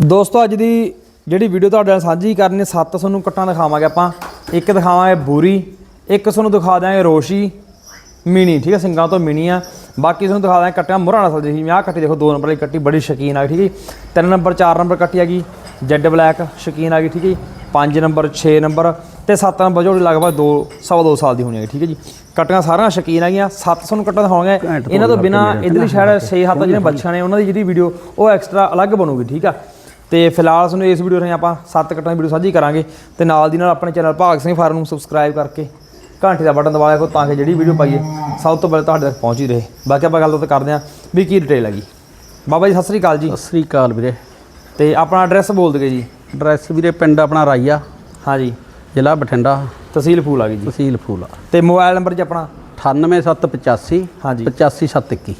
ਦੋਸਤੋ ਅੱਜ ਦੀ ਜਿਹੜੀ ਵੀਡੀਓ ਤੁਹਾਡੇ ਨਾਲ ਸਾਂਝੀ ਕਰਨੀ ਸੱਤ ਤੁਹਾਨੂੰ ਕੱਟਾਂ ਦਿਖਾਵਾਂਗੇ ਆਪਾਂ। ਇੱਕ ਦਿਖਾਵਾਂਗੇ ਬੂਰੀ ਇੱਕ ਤੁਹਾਨੂੰ ਦਿਖਾ ਦਾਂਗੇ ਰੋਸ਼ੀ ਮਿਨੀ ਠੀਕ ਹੈ ਸਿੰਗਾਂ ਤੋਂ ਮਿਨੀ ਆ ਬਾਕੀ ਤੁਹਾਨੂੰ ਦਿਖਾ ਦਾਂਗੇ ਕੱਟਾਂ ਮੁਰਾ ਦੀ ਸੀ ਆਹ ਕੱਟੀ ਦੇਖੋ ਦੋ ਨੰਬਰ ਵਾਲੀ ਕੱਟੀ ਬੜੀ ਸ਼ਕੀਨ ਆ ਗਈ ਠੀਕ ਹੈ ਜੀ। ਤਿੰਨ ਨੰਬਰ ਚਾਰ ਨੰਬਰ ਕੱਟੀ ਆ ਗਈ ਜੈਡ ਬਲੈਕ ਸ਼ਕੀਨ ਆ ਗਈ ਠੀਕ ਹੈ ਜੀ। ਪੰਜ ਨੰਬਰ 6 ਨੰਬਰ ਤੇ 7 ਨੰਬਰ ਜੋੜੀ ਲਗਭਗ 2 ਸਵਾ ਦੋ ਸਾਲ ਦੀ ਹੋਣੀ ਹੈ ਠੀਕ ਹੈ ਜੀ। ਕੱਟੀਆਂ ਸਾਰੀਆਂ ਸ਼ਕੀਨ ਆ ਗਈਆਂ ਸੱਤ ਤੁਹਾਨੂੰ ਕੱਟਾਂ ਦਿਖਾਵਾਂਗੇ ਘੈਂਟ ਇਹਨਾਂ ਤੋਂ ਬਿਨਾ ਇਧਰਲੀ ਸਾਈਡ 6 ਹੱਥ ਜਿਹੜੇ ਬੱਚਿਆਂ ਨੇ ਉਹਨਾਂ ਦੀ ਜਿਹੜੀ ਵੀਡੀਓ ਉਹ ਐਕਸਟਰਾ ਅਲੱਗ ਬਣੂਗੀ ਠੀਕ ਆ। ਤੇ ਫਿਲਹਾਲ ਤੁਹਾਨੂੰ ਇਸ ਵੀਡੀਓ ਰਾਹੀਂ ਆਪਾਂ ਸੱਤ ਕੱਟਾਂ ਦੀ ਵੀਡੀਓ ਸਾਂਝੀ ਕਰਾਂਗੇ ਤੇ ਨਾਲ ਦੀ ਨਾਲ ਆਪਣੇ ਚੈਨਲ ਭਾਗ ਸਿੰਘ ਫਾਰਮ ਨੂੰ ਸਬਸਕ੍ਰਾਈਬ ਕਰਕੇ ਘੰਟੀ ਦਾ ਬਟਨ ਦਬਾ ਲਿਆ ਕਰੋ ਤਾਂ ਕਿ ਜਿਹੜੀ ਵੀਡੀਓ ਪਾਈਏ ਸਭ ਤੋਂ ਪਹਿਲਾਂ ਤੁਹਾਡੇ ਤੱਕ ਪਹੁੰਚੀ ਰਹੇ। ਬਾਕੀ ਆਪਾਂ ਗੱਲ ਤਾਂ ਕਰਦੇ ਹਾਂ ਵੀ ਕੀ ਡਿਟੇਲ ਹੈਗੀ। ਬਾਬਾ ਜੀ ਸਤਿ ਸ੍ਰੀ ਅਕਾਲ ਜੀ। ਸਤਿ ਸ੍ਰੀ ਅਕਾਲ ਵੀਰੇ। ਤੇ ਆਪਣਾ ਐਡਰੈਸ ਬੋਲ ਦਗੇ ਜੀ। ਐਡਰੈਸ ਵੀਰੇ ਪਿੰਡ ਆਪਣਾ ਰਾਈਆ। ਹਾਂਜੀ ਜ਼ਿਲ੍ਹਾ ਬਠਿੰਡਾ। ਤਹਿਸੀਲ ਫੂਲ ਆ ਗਈ ਜੀ। ਤਹਿਸੀਲ ਫੂਲਾ। ਤੇ ਮੋਬਾਈਲ ਨੰਬਰ ਜੀ ਆਪਣਾ? 98785 ਹਾਂਜੀ 85721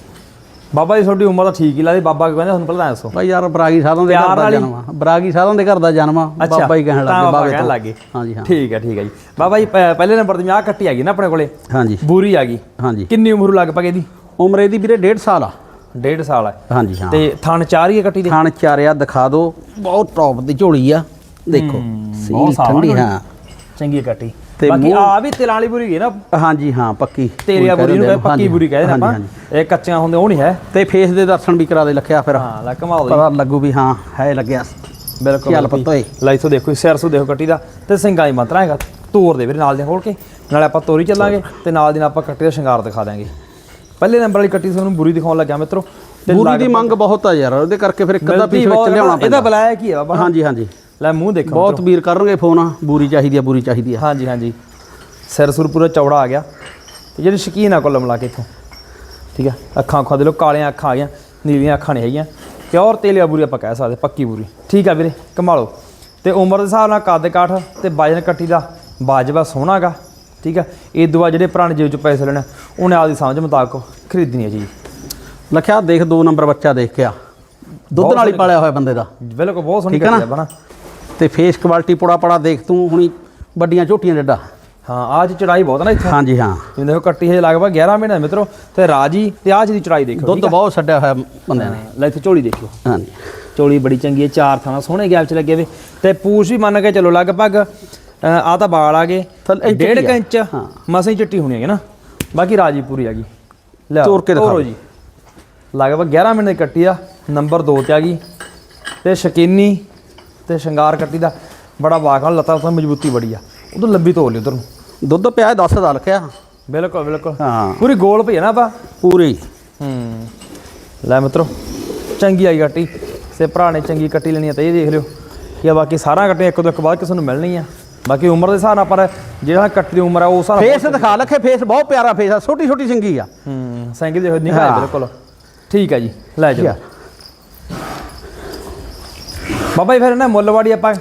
ਬਾਬਾ ਜੀ ਤੁਹਾਡੀ ਉਮਰ ਤਾਂ ਠੀਕ ਹੀ ਲੱਗਦੀ ਬਾਬਾ ਕੀ ਕਹਿੰਦੇ ਤੁਹਾਨੂੰ ਪਹਿਲਾਂ ਦੱਸੋ। ਭਾਈ ਯਾਰ ਬਰਾਗੀ ਸਾਧਾਂ ਦੇ ਘਰ ਦਾ? ਜਨਮ ਆ। ਬਰਾਗੀ ਸਾਧਾਂ ਦੇ ਘਰ ਦਾ ਜਨਮ ਆ। ਬਾਬਾ ਹੀ ਕਹਿਣ ਲੱਗੇ ਬਾਬਾ ਕਹਿਣ ਲੱਗੇ ਹਾਂਜੀ ਹਾਂ। ਠੀਕ ਹੈ ਠੀਕ ਹੈ ਜੀ। ਬਾਬਾ ਜੀ ਪਹਿਲੇ ਨੰਬਰ ਤੇ ਆਹ ਕੱਟੀ ਆ ਗਈ ਨਾ ਆਪਣੇ ਕੋਲੇ। ਹਾਂਜੀ। ਬੂਰੀ ਆ ਗਈ। ਹਾਂਜੀ। ਕਿੰਨੀ ਉਮਰ ਲਗਭਗ ਇਹਦੀ? ਉਮਰ ਇਹਦੀ ਵੀਰੇ 1.5 ਸਾਲ ਆ। ਡੇਢ ਸਾਲ ਹੈ ਹਾਂਜੀ ਹਾਂ। ਤੇ ਥਣ ਚਾਰ ਹੀ ਕੱਟੀ ਦੇ? ਖਾਣ ਚਾਰਿਆ ਦਿਖਾ ਦਿਓ ਬਹੁਤ ਟੌਪ ਦੀ ਝੋਲੀ ਆ। ਦੇਖੋ। ਬਹੁਤ ਸੀ ਸਾਫ਼ ਆ ਠੰਡੀ। ਹਾਂ। ਚੰਗੀ ਕੱਟੀ। ਤੇ ਬਾਕੀ ਆ ਵੀ ਤਿਲਾਂ ਵਾਲੀ ਬੁਰੀ ਹੈ ਨਾ। ਹਾਂਜੀ ਹਾਂ ਪੱਕੀ। ਤੇਰੀ ਆ ਬੁਰੀ ਨੂੰ ਪੱਕੀ ਬੁਰੀ ਕਹਿੰਦੇ ਆਪਾਂ। ਇਹ ਕੱਚੀਆਂ ਹੁੰਦੇ ਉਹ ਨਹੀਂ ਹੈ। ਤੇ ਫੇਸ ਦੇ ਦਰਸ਼ਨ ਵੀ ਕਰਾ ਦੇ ਲਖਿਆ ਫਿਰ। ਹਾਂ ਲੈ ਕਮਾਲ ਦੀ ਪਤਾ ਲੱਗੂ ਵੀ ਹਾਂ ਹੈ ਲੱਗਿਆ ਬਿਲਕੁਲ ਚੱਲ। ਪੁੱਤ ਓਏ। ਲੈ ਇਥੋਂ ਦੇਖੋ ਸਿਰ ਸੂ ਦੇਖੋ ਕੱਟੀ ਦਾ। ਤੇ ਸਿੰਗਾਂ ਹੀ ਮੰਤਰਾ ਹੈਗਾ ਤੋੜ ਦੇ ਵੀਰੇ ਨਾਲ ਦੇ ਖੋਲ ਕੇ। ਨਾਲੇ ਆਪਾਂ ਤੋਰੀ ਚੱਲਾਂਗੇ ਤੇ ਨਾਲ ਦੀ ਨਾਲ ਆਪਾਂ ਕੱਟੀ ਦਾ ਸ਼ਿੰਗਾਰ ਦਿਖਾ ਦਾਂਗੇ ਪਹਿਲੇ ਨੰਬਰ ਵਾਲੀ ਕੱਟੀ ਤੁਹਾਨੂੰ ਬੁਰੀ ਦਿਖਾਉਣ ਲੱਗਿਆ ਮਿੱਤਰੋ। ਬੂਰੀ ਦੀ ਮੰਗ ਬਹੁਤ ਆ ਯਾਰ ਉਹਦੇ ਕਰਕੇ ਫਿਰ ਇੱਕ ਅੱਧਾ ਪੀਸ ਵਿੱਚ ਹੈ ਲਿਆਉਣਾ ਇਹਦਾ ਪੈਂਦਾ। ਬੁਲਾਇਆ ਕੀ ਹੈ ਬਾਬਾ। ਹਾਂਜੀ ਹਾਂਜੀ। ਲੈ ਮੂੰਹ ਦੇਖੋ ਬਹੁਤ ਵੀਰ ਕਰਨਗੇ ਫੋਨ ਬੂਰੀ ਚਾਹੀਦੀ ਆ ਬੂਰੀ ਚਾਹੀਦੀ ਆ। ਹਾਂਜੀ ਹਾਂਜੀ। ਸਿਰ ਸੁਰ ਪੂਰਾ ਚੌੜਾ ਆ ਗਿਆ। ਤੇ ਜਿਹੜੀ ਸ਼ਕੀਨ ਆ ਕੁੱਲ ਮਿਲਾ ਕੇ ਇਥੋਂ। ਠੀਕ ਆ? ਅੱਖਾਂ ਅੱਖਾਂ ਦੇ ਲੋ ਕਾਲੀਆਂ ਅੱਖਾਂ ਆ ਗਈਆਂ ਨੀਲੀਆਂ ਅੱਖਾਂ ਨਹੀਂ ਹੈਗੀਆਂ। ਪਿਓਰ ਤੇਲਿਆ ਬੂਰੀ ਆਪਾਂ ਕਹਿ ਸਕਦੇ ਪੱਕੀ ਬੂਰੀ। ਠੀਕ ਆ ਵੀਰੇ ਕਮਾਲੋ ਤੇ ਉਮਰ ਦੇ ਹਿਸਾਬ ਨਾਲ ਕੱਦ ਕਾਠ ਤੇ ਵਜਨ ਕੱਟੀ ਦਾ ਬਾਜਵਾ ਸੋਹਣਾਗਾ ਠੀਕ ਆ? ਇਹ ਦੁਆ ਜਿਹੜੇ ਪੁਰਾਣੇ ਜੇਬ ਚ ਪੈਸੇ ਲੈਣੇ ਉਹਨੇ ਆਪਦੀ ਸਮਝ ਮੁਤਾਬਕ ਖਰੀਦਣੀ ਹੈ ਜੀ। ਲਖਿਆ ਦੇਖ ਦੋ ਨੰਬਰ ਬੱਚਾ ਦੇਖ ਕੇ ਆ। ਦੁੱਧ ਨਾਲ ਹੀ ਪਾਲਿਆ ਹੋਇਆ ਬੰਦੇ ਦਾ। ਬਿਲਕੁਲ ਬਹੁਤ ਸੋਹਣੀ ਠੀਕ ਹੈ ਬਣਾ। ਤੇ ਫੇਸ ਕੁਆਲਿਟੀ ਪੋੜਾ ਪੜਾ ਦੇਖ ਤੂੰ ਹੁਣੀ ਵੱਡੀਆਂ ਝੋਟੀਆਂ ਡੱਡਾ ਹਾਂ ਆਹ ਚ ਚੜਾਈ ਬਹੁਤ ਨਾ ਇੱਥੇ। ਹਾਂਜੀ ਹਾਂ। ਜਿਵੇਂ ਦੇਖੋ ਕੱਟੀ ਹੈ ਲਗਭਗ 11 ਮਹੀਨੇ ਮਿੱਤਰੋ ਤੇ ਰਾਜੀ ਤੇ ਆਹ ਚ ਦੀ ਚੜਾਈ ਦੇਖੋ ਦੁੱਧ ਬਹੁਤ ਛੱਡਿਆ ਹੋਇਆ ਬੰਦਿਆਂ ਨੇ। ਲੈ ਇੱਥੇ ਝੋਲੀ ਦੇਖਿਓ। ਹਾਂਜੀ। ਚੋਲੀ ਬੜੀ ਚੰਗੀ ਹੈ ਚਾਰ ਥਾਣਾ ਸੋਹਣੇ ਗੈਪ ਚ ਲੱਗੇ ਵੇ। ਤੇ ਪੂਛ ਵੀ ਮੰਨ ਕੇ ਚਲੋ ਲਗਭਗ ਆ ਤਾਂ ਬਾਲ ਆ ਗਏ ਡੇਢ ਹੀ। ਇੰਚ ਹਾਂ। ਮਸਾਂ ਹੀ ਚਿੱਟੀ ਹੋਣੀ ਹੈਗੀ ਨਾ। ਬਾਕੀ ਰਾਜੀ ਪੂਰੀ ਆ ਗਈ। ਲੈ ਤੋੜ ਕੇ ਦਿਖਾਓ। ਤੋਰੋ ਜੀ। ਲਗਭਗ 11 ਮਿੰਟ ਦੀ ਕੱਟੀ ਆ ਨੰਬਰ 2 ਤੇ ਆ ਗਈ। ਤੇ ਸ਼ਕੀਨੀ ਤੇ ਸ਼ਿੰਗਾਰ ਕੱਟੀ ਦਾ ਬੜਾ ਵਾਕਾ ਲੱਤਾਂ ਤੋਂ ਮਜ਼ਬੂਤੀ ਬੜੀ ਆ। ਉਦੋਂ ਲੰਬੀ ਤੋੜ ਲਈ ਉਧਰ ਨੂੰ। ਦੁੱਧ ਪਿਆ 10 ਦਾ ਲਖਿਆ ਬਿਲਕੁਲ ਬਿਲਕੁਲ। ਹਾਂ। ਪੂਰੀ ਗੋਲ ਪਈ ਹੈ ਨਾ ਆਪਾਂ? ਪੂਰੀ। ਹੂੰ। ਲੈ ਮਿੱਤਰੋ ਚੰਗੀ ਆਈ ਕੱਟੀ। ਸੇ ਭਰਾ ਨੇ ਚੰਗੀ ਕੱਟੀ ਲੈਣੀ ਆ ਤਾਂ ਇਹ ਦੇਖ ਲਿਓ ਕਿ ਬਾਕੀ ਸਾਰਾ ਕੱਟੇ ਇੱਕ ਤੋਂ ਇੱਕ ਬਾਅਦ ਕਿਸੇ ਨੂੰ ਮਿਲਣੀ ਆ। ਬਾਕੀ ਉਮਰ ਦੇ ਹਿਸਾਬ ਨਾਲ ਪਰ ਜਿਹੜਾ ਕੱਟੀ ਦੀ ਉਮਰ ਆ ਉਹ ਹਿਸਾਬ ਫੇਸ ਦਿਖਾ ਲਖੇ ਫੇਸ ਬਹੁਤ ਪਿਆਰਾ ਫੇਸ ਆ ਛੋਟੀ ਛੋਟੀ ਸਿੰਗੀ ਆ। ਹੂੰ ਸਾਈਕਲ ਦੇਖੋ ਨਿਕਾਏ ਹਾਂ। ਬਿਲਕੁਲ। ਠੀਕ ਹੈ ਜੀ ਲੈ ਜਾਓ ਆ। ਬਾਬਾ ਜੀ ਫਿਰ ਨਾ ਮੁੱਲਵਾੜੀ ਆਪਾਂ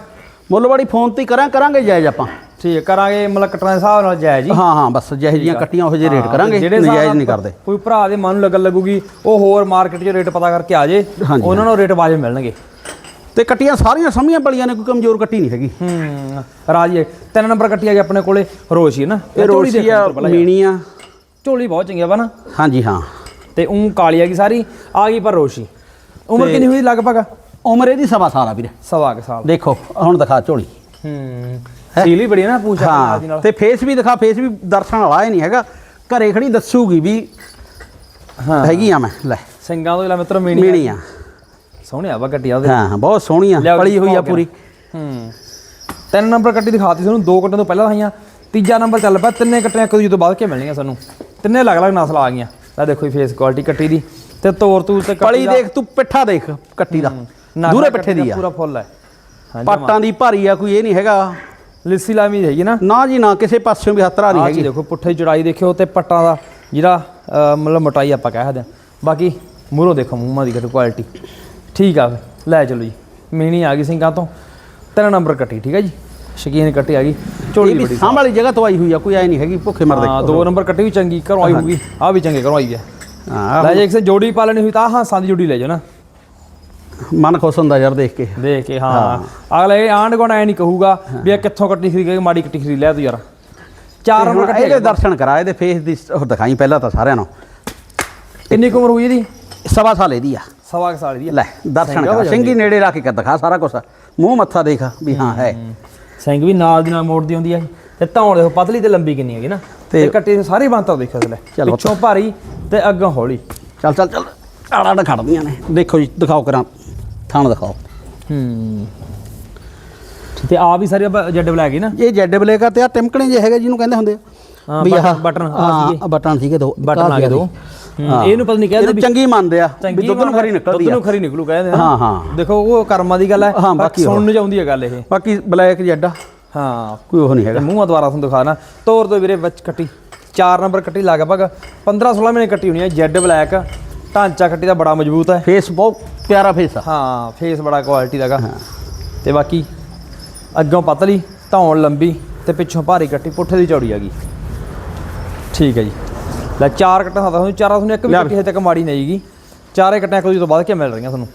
ਮੁੱਲਵਾੜੀ ਫੋਨ ਤੇ ਹੀ ਕਰਾਂ ਕਰਾਂਗੇ ਜਾਇਜ਼ ਆਪਾਂ। ਠੀਕ ਹੈ, ਕਰਾਂਗੇ ਮਤਲਬ ਕੱਟਣ ਦੇ ਹਿਸਾਬ ਨਾਲ ਜਾਇਜ਼ ਜੀ। ਹਾਂ ਹਾਂ ਬਸ ਜਿਹੇ ਜੀਆਂ ਕੱਟੀਆਂ ਉਹ ਜਿਹੇ ਰੇਟ ਕਰਾਂਗੇ ਜਿਹੜੇ ਨਜਾਇਜ਼ ਨਹੀਂ ਕਰਦੇ। ਕੋਈ ਭਰਾ ਦੇ ਮਨ ਨੂੰ ਲੱਗਣ ਲੱਗੂਗੀ ਉਹ ਹੋਰ ਮਾਰਕੀਟ 'ਚ ਰੇਟ ਪਤਾ ਕਰਕੇ ਆ ਜੇ ਉਹਨਾਂ ਨੂੰ ਰੇਟ ਵਾਜਬ ਮਿਲਣਗੇ। ਤੇ ਕੱਟੀਆਂ ਸਾਰੀਆਂ ਸਮੀਆਂ ਬਲੀਆਂ ਨੇ ਕੋਈ ਕਮਜ਼ੋਰ ਕੱਟੀ ਨਹੀਂ ਹੈਗੀ। ਹੂੰ ਰਾਜੀ। ਤਿੰਨ ਨੰਬਰ ਕੱਟੀ ਆ ਗਈ ਆਪਣੇ ਕੋਲੇ ਰੋਸ਼ੀ ਹੈ ਨਾ। ਇਹ ਰੋਸੀ ਆ ਉੱਪਰ ਪਹਿਲਾਂ ਯਾਰ। ਮੀਣੀ ਆ। ਝੋਲੀ ਬਹੁਤ ਚੰਗੀ ਆ ਵਾ ਨਾ। ਹਾਂਜੀ ਹਾਂ। ਤੇ ਉਹ ਕਾਲੀ ਆ ਗਈ ਸਾਰੀ ਆ ਗਈ ਪਰ ਰੋਸ਼ੀ। ਉਮਰ ਕਿੰਨੀ ਹੋਈ ਲਗਭਗ? ਉਮਰ ਇਹਦੀ ਸਵਾ ਸਾਲ ਆ ਵੀਰੇ। ਸਵਾ ਕੁ ਸਾਲ। ਦੇਖੋ ਹੁਣ ਦਿਖਾ ਝੋਲੀ। ਹੂੰ ਸੀਲੀ ਬੜੀ ਨਾ ਪੂਛ ਨਾਲ ਹਾਂ ਨਾਲ ਤੇ ਫੇਸ ਵੀ ਦਿਖਾ ਫੇਸ ਵੀ ਦਰਸ਼ਨ ਵਾਲਾ ਹੀ ਨਹੀਂ ਹੈਗਾ। ਘਰੇ ਖੜੀ ਦੱਸੂਗੀ ਵੀ ਹਾਂ। ਹੈਗੀ ਆ ਮੈਂ ਲੈ। ਸਿੰਘਾਂ ਤੋਂ ਇਲਾ ਮਿੱਤਰ ਮੀਣੀ ਮੀਣੀ ਆ। ਸੋਹਣੇ ਆ ਵਾ ਕੱਟੀ ਆ ਉਹਦੇ। ਹਾਂ ਬਹੁਤ ਸੋਹਣੀ ਆ ਲਿਆਓ ਜੀ, ਪਲੀ ਹੋਈ ਆ ਪੂਰੀ। ਹੂੰ। ਤਿੰਨ ਨੰਬਰ ਕੱਟੀ ਦਿਖਾਤੀ ਤੁਹਾਨੂੰ ਦੋ ਕੱਟਾਂ ਤੋਂ ਪਹਿਲਾਂ ਦਿਖਾਈਆਂ। ਤੀਜਾ ਨੰਬਰ ਚੱਲ ਪਿਆ ਤਿੰਨੇ ਕੱਟੀਆਂ ਇੱਕ ਦੂਜੇ ਤੋਂ ਬਾਅਦ ਕੇ ਮਿਲਣੀਆਂ ਸਾਨੂੰ? ਤਿੰਨੇ ਅਲੱਗ-ਅਲੱਗ ਨਸਲ ਆ ਗਈਆਂ। ਲੈ ਦੇਖੋ ਜੀ ਫੇਸ ਕੁਆਲਿਟੀ ਕੱਟੀ ਦੀ। ਤੇ ਤੋਰ ਤੂਰ ਤੇ ਕੱਟੀ ਪਲੀ ਦਾ- ਦੇਖ ਤੂੰ ਪਿੱਠਾ ਦੇਖ ਕੱਟੀ ਦਾ। ਦੂਰੇ ਪਿੱਠੇ ਦਾ ਆ। ਪੂਰਾ ਫੁੱਲ ਹੈ। ਪਾਟਾਂ ਦੀ ਭਾਰੀ ਆ ਕੋਈ ਇਹ ਨਹੀਂ ਹੈਗਾ। ਲਿੱਸੀ ਲਾਮੀ ਹੈਗੀ ਨਾ। ਨਾ ਜੀ ਨਾ ਕਿਸੇ ਪਾਸਿਓਂ ਵੀ ਹੱਥਰਾ ਨਹੀਂ ਹੈਗੀ। ਦੇਖੋ ਪੁੱਠੇ ਚੜਾਈ ਦੇਖਿਓ ਤੇ ਪੱਟਾਂ ਦਾ ਜਿਹੜਾ ਮਤਲਬ ਮੋਟਾਈ ਆਪਾਂ ਕਹਿ ਸਕਦੇ ਹਾਂ। ਬਾਕੀ ਮੂਹਰੋਂ ਦੇਖੋ ਮੂੰਹਾਂ ਦੀ ਕੁਆਲਿਟੀ ਠੀਕ ਆ ਲੈ ਚਲੋ ਜੀ। ਮੀਣੀ ਆ ਗਈ ਸਿੰਘਾਂ ਤੋਂ। ਤਿੰਨ ਨੰਬਰ ਕੱਟੀ ਠੀਕ ਹੈ ਜੀ? ਸ਼ਕੀਨ ਕੱਟੀ ਆ ਗਈ। ਝੋਲੀ ਬੜੀ ਸਾਂਭ ਵਾਲੀ ਜਗ੍ਹਾ ਤੋਂ ਆਈ ਹੋਈ ਆ ਕੋਈ ਆਈ ਨਹੀਂ ਹੈਗੀ ਭੁੱਖੇ ਮਰਦੇ ਹਾਂ ਦੋ ਨੰਬਰ ਕੱਟੀ ਵੀ ਚੰਗੀ ਘਰੋਂ ਆਈ ਹੋਊਗੀ। ਆ ਵੀ ਚੰਗੇ ਘਰੋਂ ਆਈ ਹੈ ਹਾਂ ਲੈ ਜੇ ਕਿਸੇ ਜੋੜੀ ਪਾਲਣੀ ਹੋਈ ਤਾਂ ਆਹ ਹਾਂਸਾਂ ਦੀ ਜੋੜੀ ਲੈ ਜਾਓ ਨਾ। ਮਨ ਖੁਸ਼ ਹੁੰਦਾ ਯਾਰ ਦੇਖ ਕੇ। ਦੇਖ ਕੇ ਹਾਂ। ਅਗਲੇ ਆਂਢ ਗੁਆਂਢ ਐ ਨਹੀਂ ਕਹੂਗਾ ਵੀ ਇਹ ਕਿੱਥੋਂ ਕੱਟੀ ਖਰੀਦ ਕੇ ਮਾੜੀ ਕੱਟੀ ਖਰੀਦ ਲਿਆ ਤੂੰ ਯਾਰ। ਚਾਰ ਨੰਬਰ ਕੱਟੀ ਇਹਦੇ ਦਰਸ਼ਨ ਕਰਾ ਇਹਦੇ ਫੇਸ ਦੀ ਉਹ ਦਿਖਾਈ ਪਹਿਲਾਂ ਤਾਂ ਸਾਰਿਆਂ ਨੂੰ। ਕਿੰਨੀ ਕੁ ਉਮਰ ਹੋਈ ਇਹਦੀ? ਸਵਾ ਸਾਲ ਇਹਦੀ ਆ। ਸਵਾ ਕੁ ਸਾਲ ਦੀ ਆ। ਲੈ ਦਰਸ਼ਨ ਕਰ। ਸਿੰਘੀ ਨੇੜੇ ਰੱਖ ਕੇ ਦਿਖਾ ਸਾਰਾ ਕੁਝ ਮੂੰਹ ਮੱਥਾ ਦੇਖ ਵੀ ਹਾਂ ਹੈ। ਸਿੰਘ ਵੀ ਨਾਲ ਦੀ ਨਾਲ ਮੋੜਦੀ ਹੁੰਦੀ ਆ। ਤੇ ਧੌਣ ਦੇਖੋ ਪਤਲੀ ਤੇ ਲੰਬੀ ਕਿੰਨੀ ਹੈਗੀ ਨਾ। ਤੇ- ਕੱਟੀ ਸਾਰੀ ਬੰਤਾ ਦੇਖੋ ਲੈ ਚਲੋ। ਪਿੱਛੋਂ ਭਾਰੀ ਤੇ ਅੱਗੋਂ ਹੌਲੀ। ਚੱਲ ਚੱਲ ਚੱਲ। ਆੜਾ ਆੜਾ ਖੜਦੀਆਂ ਨੇ। ਦੇਖੋ ਜੀ ਦਿਖਾਓ ਕਰਾਂ। ਥਣ ਦਿਖਾਓ। ਹੂੰ। ਤੇ ਆ ਵੀ ਸਾਰੀ ਜੱਡ ਬਲੈਕ ਹੀ ਨਾ? ਇਹ ਜੈਡ ਬਲੇਕ ਆ ਤੇ ਆ ਟਿਮਕਣੇ ਜੇ ਹੈਗੇ ਜਿਹਨੂੰ ਕਹਿੰਦੇ ਹੁੰਦੇ ਆ। ਹਾਂ, ਵੀ ਬਟਨ- ਆਹ ਬਟਨ ਆ ਸੀਗੇ। ਆ ਬਟਨ ਸੀਗੇ ਦੋ। ਬਟਨ ਆ ਗਏ ਦੋ। ਇਹਨੂੰ ਪਤਾ ਨਹੀਂ ਕਹਿੰਦੇ ਚੰਗੀ ਮੰਨਦੇ ਆ। ਵੀ ਦੁੱਧ ਨੂੰ ਖਰੀ ਨਿਕਲਦੀ ਦੁੱਧ ਆ ਨੂੰ ਖਰੀ ਨਿਕਲੂ ਕਹਿੰਦੇ ਆ। ਹਾਂ, ਹਾਂ। ਦੇਖੋ ਉਹ ਕਰਮਾਂ ਦੀ ਗੱਲ ਹੈ ਬਾਕੀ। ਸੁਣਨ ਚ ਆਉਂਦੀ ਹੈ ਗੱਲ ਇਹ। ਬਾਕੀ ਬਲੈਕ ਜੈਡ ਆ। ਹਾਂ। ਕੋਈ ਉਹ ਨਹੀਂ ਹੈਗਾ। ਮੂੰਹ ਦੁਆਰਾ ਤੁਹਾਨੂੰ ਦਿਖਾਣਾ ਤੋਰ ਦੋ ਵੀਰੇ ਵਿੱਚ ਕੱਟੀ। 4 ਨੰਬਰ ਕੱਟੀ ਲਗਭਗ 15 16 ਮਹੀਨੇ ਕੱਟੀ ਹੋਣੀ ਹੈ ਜੈਡ ਬਲੈਕ ਢਾਂਚਾ ਕੱਟੀ ਦਾ ਬੜਾ ਮਜ਼ਬੂਤ ਹੈ। ਫੇਸ ਬਹੁਤ ਪਿਆਰਾ ਫੇਸ ਆ। ਹਾਂ ਫੇਸ ਬੜਾ ਕੁਆਲਿਟੀ ਦਾਗਾ ਤੇ ਬਾਕੀ ਅੱਗੋਂ ਪਤਲੀ ਧੌਣ ਲੰਬੀ ਤੇ ਪਿੱਛੋਂ ਭਾਰੀ ਕੱਟੀ ਪੁੱਠੇ ਦੀ ਚੌੜੀ ਹੈਗੀ ਠੀਕ ਹੈ ਜੀ। ਲੈ ਚਾਰ ਕੱਟਾਂ ਸਾਦਾ ਤੁਹਾਨੂੰ ਚਾਰਾਂ ਤੁਹਾਨੂੰ ਇੱਕ ਵੀ ਹਜੇ ਤੱਕ ਮਾੜੀ ਨਹੀਂ ਆਈਗੀ ਚਾਰੇ ਕੱਟਾਂ ਕੋਈ ਤੋਂ ਬਾਅਦ ਕੇ ਮਿਲ ਰਹੀਆਂ ਤੁਹਾਨੂੰ?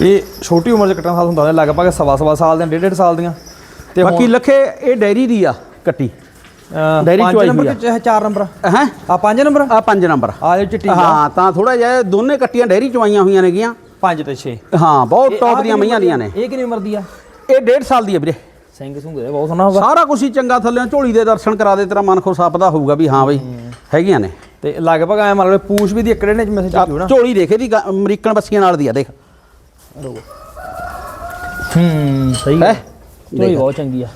ਇਹ ਛੋਟੀ ਉਮਰ ਦੇ ਕੱਟਾਂ ਸਾਲ ਹੁੰਦਾ ਲਗਭਗ ਸਵਾ ਸਵਾ ਸਾਲ ਦੀਆਂ ਡੇਢ ਡੇਢ ਸਾਲ ਦੀਆਂ। ਤੇ ਬਾਕੀ ਲੱਖੇ ਇਹ ਡੈਰੀ ਦੀ ਆ ਕੱਟੀ। ਡਾਇਰੀ ਡਾਇਰੀ ਚੋਈ ਚੁਆਈ ਨੰਬਰ ਹੋਈ ਆ। ਤੇ ਚਾਰ ਨੰਬਰ। ਹੈ? ਆ ਪੰਜ ਨੰਬਰ? ਆ 5 ਨੰਬਰ। ਆ ਜੋ ਚਿੱਟੀ ਆ ਹਾਂ ਤਾਂ ਥੋੜਾ ਜਿਹਾ ਦੋਨੇ ਕੱਟੀਆਂ ਡੈਰੀ ਚਵਾਈਆਂ ਹੋਈਆਂ ਨੇਗੀਆਂ। ਪੰਜ ਤੇ 6 ਹਾਂ ਬਹੁਤ ਟੌਪ ਦੀਆਂ ਮਈਆਂ ਦੀਆਂ ਨੇ। ਇਹ ਕਿੰਨੀ ਉਮਰ ਦੀ ਆ? ਇਹ 1.5 ਸਾਲ ਦੀ ਆ ਵੀਰੇ। ਸਿੰਘ ਸੁੰਘ ਦੇ ਬਹੁਤ ਸੋਹਣਾ ਹੋਗਾ ਸਾਰਾ ਕੁਝ ਹੀ ਚੰਗਾ ਥੱਲੇ ਝੋਲੀ ਦੇ ਦਰਸ਼ਨ ਕਰਾ ਦੇ ਤੇਰਾ ਮਨ ਖੁਸ਼ ਆਪਦਾ ਹੋਊਗਾ ਵੀ ਹਾਂ ਬਈ ਹੈਗੀਆਂ ਨੇ। ਤੇ ਲਗਭਗ ਐ ਮੰਨ ਲਓ ਪੂਛ ਵੀ ਦੀ ਇੱਕ ਡੇਢ ਇੰਚ ਮੈਸੇਜ ਚੱਕੀ ਹੋਣਾ। ਝੋਲੀ ਦੇਖੇ ਦੀ ਅਮਰੀਕਨ ਬੱਸੀਆਂ ਨਾਲ ਦੀ ਆ ਦੇਖ। ਹੂੰ ਸਹੀ ਹੈ? ਝੋਲੀ ਬਹੁਤ ਚੰਗੀ ਆ।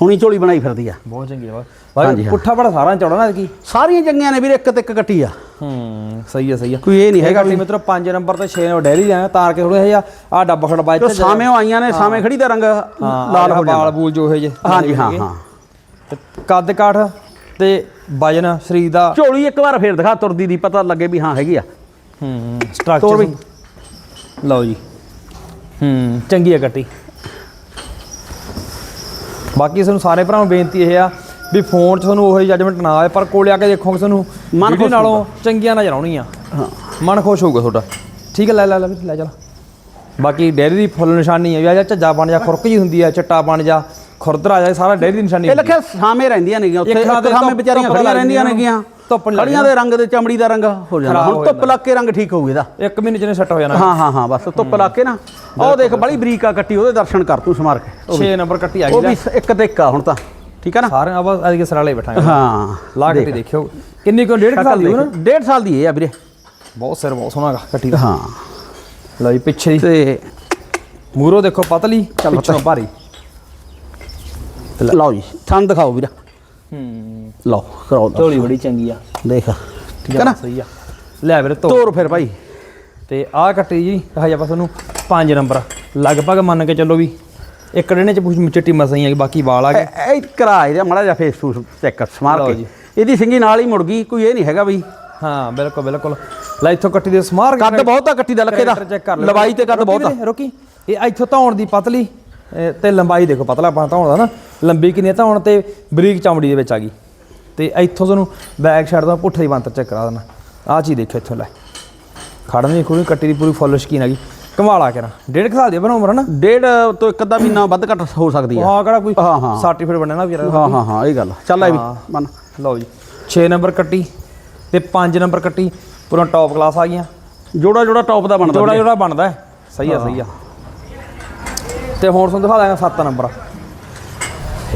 ਹੁਣੀ ਝੋਲੀ ਬਣਾਈ ਫਿਰਦੀ ਆ। ਬਹੁਤ ਚੰਗੀ ਆ ਬਾਈ। ਪੁੱਠਾ ਬੜਾ ਸਾਰਾ ਚੌੜਾ ਨਾ ਕੀ ਸਾਰੀਆਂ ਚੰਗੀਆਂ ਨੇ ਵੀਰੇ ਇੱਕ ਤੇ ਇੱਕ ਕੱਟੀ ਆ। ਹੂੰ ਸਹੀ ਆ ਸਹੀ ਆ। ਕੋਈ ਇਹ ਨਹੀਂ ਹੈਗਾ ਮਿੱਤਰੋ 5 ਨੰਬਰ ਤੇ 6 ਨੰਬਰ ਡੈਰੀ ਆ ਤਾਰ ਕੇ ਥੋੜੇ ਜਿਹਾ ਆ ਡੱਬਾ ਖੜਬਾ ਜੋ ਸਾਵੇਂ ਆਈਆਂ ਨੇ ਸਾਵੇਂ ਖੜੀ ਦਾ ਰੰਗ ਲਾਲ ਹੋ ਬਾਲ ਜਾਂਦਾ। ਬੂਲ ਜੋ ਇਹ ਜੇ। ਹਾਂਜੀ ਹਾਂ ਹਾਂ। ਤੇ ਕੱਦ ਕਾਠ ਤੇ ਵਜਨ ਸਰੀਰ ਦਾ ਝੋਲੀ ਇੱਕ ਵਾਰ ਫੇਰ ਦਿਖਾ ਤੁਰਦੀ ਦੀ ਪਤਾ ਲੱਗੇ ਵੀ ਹਾਂ ਹੈਗੀ ਆ। ਹੂੰ ਸਟਰਕਚਰ। ਲਓ ਜੀ। ਹੂੰ ਚੰਗੀ ਆ ਕੱਟੀ। ਬਾਕੀ ਤੁਹਾਨੂੰ ਸਾਰੇ ਭਰਾਵਾਂ ਨੂੰ ਬੇਨਤੀ ਇਹ ਆ ਵੀ ਫੋਨ 'ਚ ਤੁਹਾਨੂੰ ਉਹੀ ਜੱਜਮੈਂਟ ਨਾ ਆਵੇ ਪਰ ਕੋਲੇ ਆ ਕੇ ਦੇਖੋਗੇ ਤੁਹਾਨੂੰ ਮਨ ਵੀਡੀਓ ਨਾਲੋਂ ਚੰਗੀਆਂ ਨਜ਼ਰ ਆਉਣੀਆਂ ਹਾਂ। ਮਨ ਖੁਸ਼ ਹੋਊਗਾ ਤੁਹਾਡਾ। ਠੀਕ ਹੈ ਲੈ ਲੈ ਲੈ ਚੱਲ। ਬਾਕੀ ਡੈਰੀ ਦੀ ਫੁੱਲ ਨਿਸ਼ਾਨੀ ਹੈ ਵੀ ਆ ਜਾ ਝੱਜਾ ਬਣ ਜਾ ਖੁਰਕ ਜੀ ਹੁੰਦੀ ਆ ਚਿੱਟਾ ਬਣ ਜਾ ਖੁਰਦਰ ਆ ਜਾ ਸਾਰਾ ਡੈਰੀ ਦੀ ਨਿਸ਼ਾਨੀ ਇਹ ਹੁੰਦੀ ਆ। ਲੱਖੇ ਸਾਵੇਂ ਰਹਿੰਦੀਆਂ ਨੇਗੀਆਂ ਉੱਥੇ ਇੱਕ ਸਾਵੇਂ ਵਿਚਾਰੀਆਂ ਖੜੀਆਂ ਰਹਿੰਦੀਆਂ ਨੇਗੀਆਂ। ਧੁੱਪ ਨਹੀਂ ਖੜੀਆਂ ਦੇ ਰੰਗ ਦੇ ਚਮੜੀ ਦਾ ਰੰਗ ਹੋ ਜਾਂਦਾ। ਹੁਣ ਹੋ ਧੁੱਪ ਲੱਗ ਕੇ ਰੰਗ ਠੀਕ ਹੋਊ ਇਹਦਾ। ਇੱਕ ਮਹੀਨੇ ਚ ਨੇ ਸੈੱਟ ਹੋ ਜਾਣਾ। ਹਾਂ ਹਾਂ ਹਾਂ ਬਸ ਧੁੱਪ ਲਾ ਕੇ ਨਾ। ਉਹ ਦੇਖ ਬੜੀ ਬਰੀਕ ਆ ਕੱਟੀ ਉਹਦੇ ਦਰਸ਼ਨ ਕਰ ਤੂੰ ਸਮਾਰ ਕੇ। ਉਹ 6 ਨੰਬਰ ਕੱਟੀ ਆ ਉਹ ਗਈ ਵੀ ਲੈ। ਇੱਕ ਤੇ ਇੱਕ ਆ ਹੁਣ ਤਾਂ। ਠੀਕ ਆ ਨਾ? ਸਾਰੇ ਆਪਾਂ ਅੱਜ ਸਰਾਲੇ ਬੈਠਾਂਗੇ। ਹਾਂ ਲਾ ਕੱਟੀ ਦੇਖਿਓ। ਕਿੰਨੀ ਕਿਉਂ ਡੇਢ ਕੁ ਸਾਲ ਦੀ ਹੋ ਨਾ ਡੇਢ ਸਾਲ ਦੀ ਇਹ ਆ ਵੀਰੇ। ਬਹੁਤ ਸਿਰ ਬਹੁਤ ਸੋਹਣਾ ਕੱਟੀ ਦਾ। ਹਾਂ। ਲਓ ਜੀ ਪਿੱਛੇ ਦੀ ਤੇ ਮੂਰੋ ਦੇਖੋ ਪਤਲੀ ਚੱਲ ਪਿੱਛੋਂ। ਭਾਰੀ। ਲਓ ਜੀ ਥਣ ਦਿਖਾਓ ਵੀਰਾ। ਹੂੰ। ਲਓ ਦਰਸ਼ਨ। ਝੋਲੀ ਬੜੀ ਚੰਗੀ ਆ। ਦੇਖ ਠੀਕ ਹੈ ਨਾ? ਸਹੀ ਆ। ਲੈ ਵੀਰੇ ਤੋਰ ਫਿਰ ਭਾਈ। ਤੇ ਆਹ ਕੱਟੀ ਜੀ ਹਜੇ ਆਪਾਂ ਤੁਹਾਨੂੰ 5 ਨੰਬਰ। ਲਗਭਗ ਮੰਨ ਕੇ ਚੱਲੋ ਵੀ ਇੱਕ ਡੇਣੇ ਚ ਪੁੱਛ ਚਿੱਟੀ ਮਸਾਈ ਆ ਬਾਕੀ ਵਾਲ ਆ ਗਏ। ਇਹ ਇਹ ਕਰਾ ਇਹਦਾ ਮਾੜਾ ਜਿਹਾ ਫੇਸ ਫੂਸ ਚੈੱਕ ਸਮਾਰ ਲਓ ਕੇ। ਜੀ। ਇਹਦੀ ਸਿੰਗੀ ਨਾਲ ਹੀ ਮੁੜ ਗਈ ਕੋਈ ਇਹ ਨਹੀਂ ਹੈਗਾ ਬਈ ਹਾਂ ਬਿਲਕੁਲ ਬਿਲਕੁਲ। ਲੈ ਇੱਥੋਂ ਕੱਟੀ ਦੇ ਸਮਾਰ ਕੇ ਕੱਦ ਬਹੁਤ ਆ ਕੱਟੀ ਦਾ ਲੱਖੇ ਦਾ। ਕਰ ਲਓ। ਲੰਬਾਈ ਤੇ ਕੱਦ ਰੋਕੀ ਬਹੁਤ। ਆ ਵੀਰੇ, ਰੋਕੀ। ਇਹ ਇੱਥੋਂ ਧੌਣ ਦੀ ਪਤਲੀ ਤੇ ਲੰਬਾਈ ਦੇਖੋ ਪਤਲਾ ਪਾ ਧੌਣ ਦਾ ਨਾ। ਲੰਬੀ ਕਿੰਨੀ ਧੌਣ ਤੇ ਬਰੀਕ ਚਮੜੀ ਦੇ ਵਿੱਚ ਆ ਗਈ। ਤੇ ਇੱਥੋਂ ਤੁਹਾਨੂੰ ਬੈਕ ਸਾਈਡ ਤੋਂ ਪੁੱਠਾ ਹੀ ਬੰਤਰ ਚੈੱਕ ਕਰਾ ਦੇਣਾ। ਆਹ ਚੀਜ਼ ਦੇਖੋ ਇੱਥੋਂ ਲੈ। ਖੜਨ ਦੀ ਕੋਈ ਕੱਟੀ ਦੀ ਪੂਰੀ ਫੁੱਲ ਸ਼ਕੀਨ ਆ ਗਈ ਕਮਾਲ ਕੇ ਨਾ ਡੇਢ ਸਾਲ ਦੀ ਬਣਾ ਉਮਰ ਹੈ ਡੇਢ ਤੋਂ ਇੱਕ ਅੱਧਾ ਮਹੀਨਾ ਵੱਧ ਘੱਟ ਹੋ ਸਕਦੀ ਆ। ਹਾਂ ਕਿਹੜਾ ਕੋਈ ਹਾਂ, ਹਾਂ। ਸਰਟੀਫਿਕੇਟ ਬਣਿਆ ਨਾ ਵੀਰ ਹਾਂ ਹਾਂ ਹਾਂ ਇਹ ਗੱਲ ਚੱਲ ਇਹ ਵੀ ਹਾਂ। ਮੰਨ ਲਓ ਜੀ। 6 ਨੰਬਰ ਕੱਟੀ ਤੇ 5 ਨੰਬਰ ਕੱਟੀ। ਪੂਰਾ ਟੌਪ ਕਲਾਸ ਆ ਗਈਆਂ। ਜੋੜਾ ਜੋੜਾ ਟੌਪ ਦਾ ਬਣਦਾ ਜੋੜਾ। ਜੋੜਾ ਬਣਦਾ। ਹੈ। ਸਹੀ ਆ ਸਹੀ ਆ। ਤੇ ਹੁਣ ਤੁਹਾਨੂੰ ਦਿਖਾ ਦਾਂਗਾ 7 ਨੰਬਰ।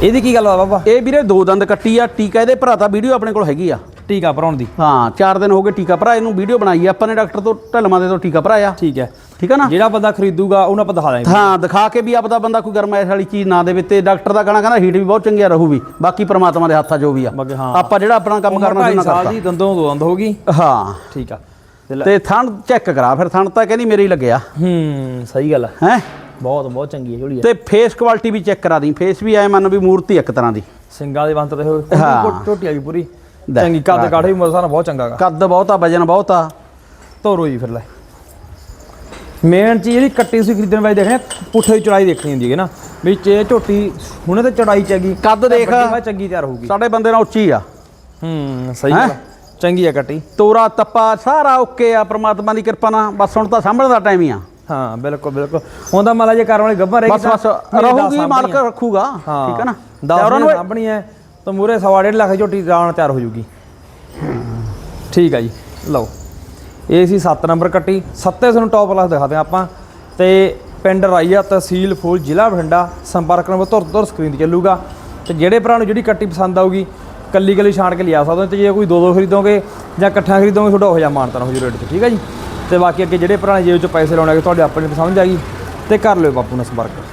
ਇਹਦੀ ਕੀ ਗੱਲ ਆ ਬਾਬਾ? ਇਹ ਵੀਰੇ ਦੋ ਦੰਦ ਕੱਟੀ ਆ ਟੀਕਾ ਇਹਦੇ ਭਰਾ ਤਾਂ ਵੀਡੀਓ ਆਪਣੇ ਕੋਲ ਹੈਗੀ ਆ। ਟੀਕਾ ਭਰਾਉਣ ਦੀ। ਹਾਂ 4 ਦਿਨ ਹੋ ਗਏ ਟੀਕਾ ਭਰਾ ਇਹਨੂੰ ਵੀਡੀਓ ਬਣਾਈ ਆ। ਆਪਾਂ ਨੇ ਡਾਕਟਰ ਤੋਂ ਢਲਮਾ ਦੇ ਤੋਂ ਟੀਕਾ ਭਰਾਇਆ। ਠੀਕ ਹੈ। ਠੀਕ ਆ ਨਾ? ਜਿਹੜਾ ਬੰਦਾ ਖਰੀਦੂਗਾ ਉਹਨੂੰ ਆਪਾਂ ਦਿਖਾ ਦਾਂਗੇ ਹਾਂ ਦਿਖਾ ਕੇ ਵੀ ਆਪਦਾ ਬੰਦਾ ਕੋਈ ਗਰਮਾਇਸ਼ ਵਾਲੀ ਚੀਜ਼ ਨਾ ਦੇਵੇ ਤੇ ਡਾਕਟਰ ਦਾ ਕਹਿਣਾ ਕਹਿੰਦਾ ਹੀਟ ਵੀ ਬਹੁਤ ਚੰਗਿਆ ਰਹੂਗੀ ਬਾਕੀ ਪ੍ਰਮਾਤਮਾ ਦੇ ਹੱਥਾਂ ਜੋ ਵੀ ਆ। ਹਾਂ। ਆਪਾਂ ਜਿਹੜਾ ਆਪਣਾ ਕੰਮ ਕਰਨਾ ਸੀ ਨਾ ਕਰਤਾ। ਦੀ ਦੰਦੋਂ ਦੰਦ ਹੋਗੀ ਹਾਂ। ਠੀਕ ਆ। ਤੇ ਥਣ ਚੈੱਕ ਕਰਾ ਫਿਰ ਥਣ ਤਾਂ ਕਹਿੰਦੀ ਮੇਰੇ ਹੀ ਲੱਗਿਆ ਹੂੰ ਸਹੀ ਗੱਲ ਆ। ਹੈ? ਬਹੁਤ ਬਹੁਤ ਚੰਗੀ ਹੈ ਝੋਲੀ ਤੇ ਫੇਸ ਕੁਆਲਿਟੀ ਵੀ ਚੈੱਕ ਕਰਾ ਦੀ। ਫੇਸ ਵੀ ਐ ਮੰਨ ਵੀ ਮੂਰਤੀ ਇੱਕ ਤਰ੍ਹਾਂ ਦੀ। ਸਿੰਗਾਂ ਦੇ ਬੰਤ ਤੇ ਹੋਏ ਹਾਂ। ਝੋਟੀ ਆ ਗਈ ਪੂਰੀ। ਚੰਗੀ ਕੱਦ ਕਾਠ ਵੀ ਮਸਾਨਾ ਬਹੁਤ ਚੰਗਾ ਗਾ। ਕੱਦ ਬਹੁਤ ਆ ਵਜਨ ਬਹੁਤ ਆ। ਤੋਰੋ ਜੀ ਫਿਰ ਲੈ। ਮੇਨ ਚੀਜ਼ ਜਿਹੜੀ ਕੱਟੀ ਤੁਸੀਂ ਖਰੀਦਣ ਵਾਲੀ ਦੇਖਣੀ ਪੁੱਠੇ ਦੀ ਚੜਾਈ ਦੇਖਣੀ ਹੁੰਦੀ ਹੈ ਨਾ। ਵੀ ਜੇ ਝੋਟੀ ਹੁਣੇ ਤੇ ਚੜਾਈ ਚ ਹੈਗੀ ਕੱਦ ਦੇਖ। ਚੰਗੀ ਤਿਆਰ ਹੋਊਗੀ। ਸਾਡੇ ਬੰਦੇ ਨਾਲ ਉੱਚੀ ਆ। ਹੂੰ ਸਹੀ ਹੈਂ? ਚੰਗੀ ਆ ਕੱਟੀ। ਤੋਰਾ ਤੱਪਾ ਸਾਰਾ ਓਕੇ ਆ ਪ੍ਰਮਾਤਮਾ ਦੀ ਕਿਰਪਾ ਨਾਲ। ਬਸ ਹੁਣ ਤਾਂ ਸਾਂਭਣ ਦਾ ਟਾਈਮ ਹੀ ਆ। ਹਾਂ ਬਿਲਕੁਲ ਬਿਲਕੁਲ। ਹੁਣ ਤਾਂ ਮਾਲਾ ਜੇ ਕਰਨ ਵਾਲੀ ਗੱਭਾ ਰਹੇਗੀ ਬਸ ਬਸ ਰਹੂਗੀ ਮਾਲਕ ਰੱਖੂਗਾ। ਠੀਕ ਹੈ ਨਾ? ਤੇ ਉਹਨਾਂ ਨੂੰ ਸਾਂਭਣੀ ਹੈ ਤਾਂ ਮੂਰੇ ਸਵਾ ਡੇਢ ਲੱਖ ਦੀ ਝੋਟੀ ਰਾਣ ਤਿਆਰ ਹੋ ਜੂਗੀ। ਠੀਕ ਆ ਜੀ ਲਓ। ਇਹ ਸੀ 7 ਨੰਬਰ ਕੱਟੀ। ਸੱਤੇ ਤੁਹਾਨੂੰ ਟੌਪ ਕਲਾਸ ਦਿਖਾਦੇ ਹਾਂ ਆਪਾਂ। ਤੇ ਪਿੰਡ ਰਾਈਆ ਤਹਿਸੀਲ ਫੂਲ ਜ਼ਿਲ੍ਹਾ ਬਠਿੰਡਾ ਸੰਪਰਕ ਨੰਬਰ ਤੁਰ ਤੁਰ ਸਕਰੀਨ ਤੇ ਚੱਲੂਗਾ। ਤੇ ਜਿਹੜੇ ਭਰਾ ਨੂੰ ਜਿਹੜੀ ਕੱਟੀ ਪਸੰਦ ਆਊਗੀ ਕੱਲੀ ਕੱਲੀ ਛਾਣ ਕੇ ਲਿਆ ਸਕਦੇ ਹੋ। ਤੇ ਜੇ ਕੋਈ ਦੋ ਦੋ ਖਰੀਦੋਗੇ ਜਾਂ ਇਕੱਠਾ ਖਰੀਦੋਗੇ ਤੁਹਾਡਾ ਹੋ ਜਾ ਮਾਨਤਨ ਹੋ ਜੂ ਰੇਟ ਤੇ। ਠੀਕ ਹੈ ਜੀ? ਤੇ ਬਾਕੀ ਅੱਗੇ ਜਿਹੜੇ ਭਰਾ ਨੇ ਜੇਬ 'ਚ ਪੈਸੇ ਲਾਉਣੇ ਹੈਗੇ ਤੁਹਾਡੇ ਆਪਣੇ ਤੇ ਸਮਝ ਆ ਗਈ। ਤੇ ਕਰ ਲਿਓ ਬਾਪੂ ਨਾਲ ਸੰਪਰਕ।